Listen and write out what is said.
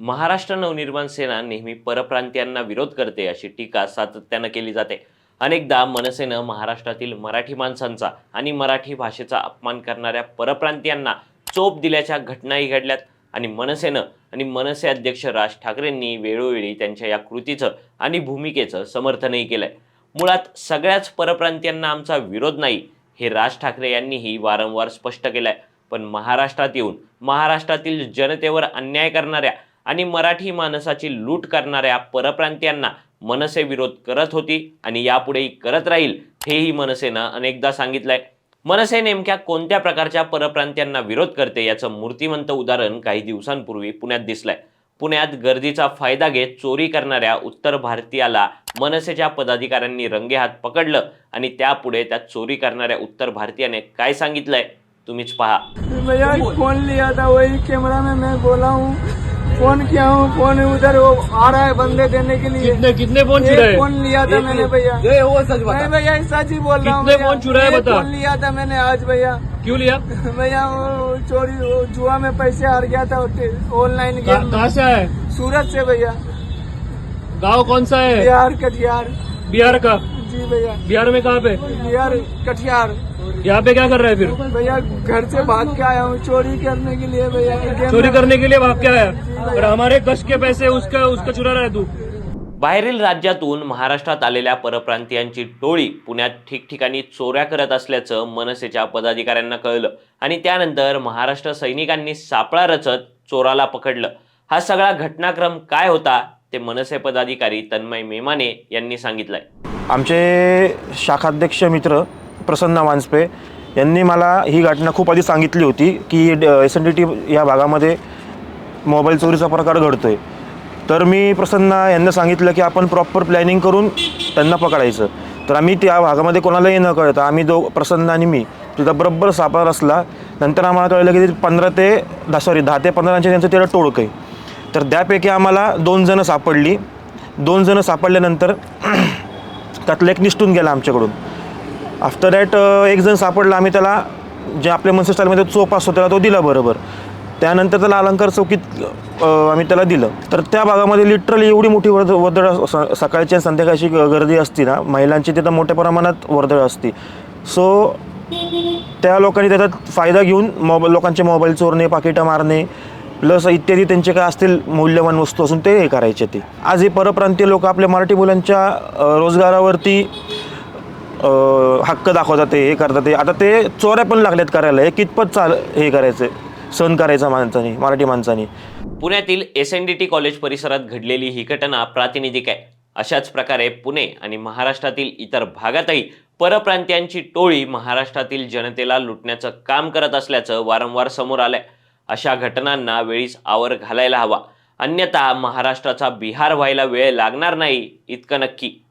महाराष्ट्र नवनिर्माण सेना नेहमी परप्रांतीयांना विरोध करते अशी टीका सातत्यानं केली जाते. अनेकदा मनसेनं महाराष्ट्रातील मराठी माणसांचा आणि मराठी भाषेचा अपमान करणाऱ्या परप्रांतीयांना चोप दिल्याच्या घटनाही घडल्यात आणि मनसेनं आणि मनसे अध्यक्ष राज ठाकरेंनी वेळोवेळी त्यांच्या या कृतीचं आणि भूमिकेचं समर्थनही केलंय. मुळात सगळ्याच परप्रांतीयांना आमचा विरोध नाही हे राज ठाकरे यांनीही वारंवार स्पष्ट केलंय. पण महाराष्ट्रात येऊन महाराष्ट्रातील जनतेवर अन्याय करणाऱ्या आणि मराठी माणसाची लूट करणाऱ्या परप्रांतीयांना मनसे विरोध करत होती आणि यापुढेही करत राहील हेही मनसेनं अनेकदा सांगितलंय. मनसे नेमक्या कोणत्या प्रकारच्या परप्रांतीयांना विरोध करते याचं मूर्तिमंत उदाहरण काही दिवसांपूर्वी पुण्यात दिसलंय. पुण्यात गर्दीचा फायदा घेत चोरी करणाऱ्या उत्तर भारतीयाला मनसेच्या पदाधिकाऱ्यांनी रंगेहात पकडलं आणि त्यापुढे त्या चोरी करणाऱ्या उत्तर भारतीयाने काय सांगितलंय तुम्हीच पहा. भैया फोन लिया था वही कैमरा में मैं बोला हूं फ़ोन किया हूँ फ़ोन उधर वो आ रहा है बंदे देने के लिए। कितने कितने फ़ोन चुराए? फ़ोन लिया था मैंने भैया। ये वो सच बता। भैया सच ही बोल रहा हूँ फ़ोन चुराए एक बता। फ़ोन लिया था मैंने आज भैया। क्यों लिया? भैया वो चोरी वो जुआ में पैसे हार गया था ऑनलाइन गेम। कहाँ से आए सूरत से भैया। गाँव कौन सा है? बिहार कटिहार। बिहार का? जी भैया। बिहार में कहाँ पे? बिहार कटिहार। यहाँ पे क्या कर रहा है फिर? भैया घर से भाग के आया हूँ चोरी करने के लिए भैया। चोरी करने के लिए भाग के आया? और हमारे कष्ट के पैसे उसका उसका चुरा रहा है तू। बाहेरील राज्यातून महाराष्ट्रात आलेल्या परप्रांतीयांची टोळी पुण्यात ठिकठिकाणी चोऱ्या करत असल्याचं मनसेच्या पदाधिकाऱ्यांना कळलं आणि त्यानंतर महाराष्ट्र सैनिकांनी सापळा रचत चोराला पकडलं. हा सगळा घटनाक्रम काय होता ते मनसे पदाधिकारी तन्मय मेमाने यांनी सांगितलंय. आमचे शाखाध्यक्ष मित्र प्रसन्न वांजपे यांनी मला ही घटना खूप आधी सांगितली होती की एस एन डी टी या भागामध्ये मोबाईल चोरीचा प्रकार घडतो आहे तर मी प्रसन्न यांना सांगितलं की आपण प्रॉपर प्लॅनिंग करून त्यांना पकडायचं. तर आम्ही त्या भागामध्ये कोणालाही न कळतं आम्ही दो प्रसन्न आणि मी तिथं बरोबर सापळा रचला नंतर आम्हाला कळलं की पंधरा ते दहा सॉरी दहा ते पंधराचे त्यांचं तिला टोळक आहे. तर त्यापैकी आम्हाला दोन जणं सापडली. दोन जणं सापडल्यानंतर त्यातलं एक निष्ठून गेला आमच्याकडून. आफ्टर दॅट एक जण सापडला. आम्ही त्याला जे आपल्या मनसे स्टाईलमध्ये चोप असतो त्याला तो दिला बरोबर. त्यानंतर त्याला अलंकार चौकीत आम्ही त्याला दिलं. तर त्या भागामध्ये लिटरली एवढी मोठी वर्द वर्दळ सकाळची आणि संध्याकाळची ग- गर्दी असती ना महिलांची तिथं मोठ्या प्रमाणात वर्दळ असते. सो त्या लोकांनी त्याचा फायदा घेऊन मोबाईल लोकांचे मोबाईल चोरणे पाकिटं मारणे प्लस इत्यादी त्यांचे काय असतील मौल्यवान वस्तू असून ते हे करायचे ते. आज हे परप्रांतीय लोक आपल्या मराठी मुलांच्या रोजगारावरती हक्क दाखवतात ते हे करतात ते. आता ते चोऱ्या पण लागल्यात करायला. हे कितपत चाल हे करायचं? सहन करायचा माणसाने मराठी माणसाने. पुण्यातील S N D T college परिसरात घडलेली ही घटना प्रातिनिधिक आहे. अशाच प्रकारे पुणे आणि महाराष्ट्रातील इतर भागातही परप्रांतीयांची टोळी महाराष्ट्रातील जनतेला लुटण्याचं काम करत असल्याचं वारंवार समोर आलंय. अशा घटनांना वेळीच आवर घालायला हवा. अन्यथा महाराष्ट्राचा बिहार व्हायला वेळ लागणार नाही इतकं नक्की.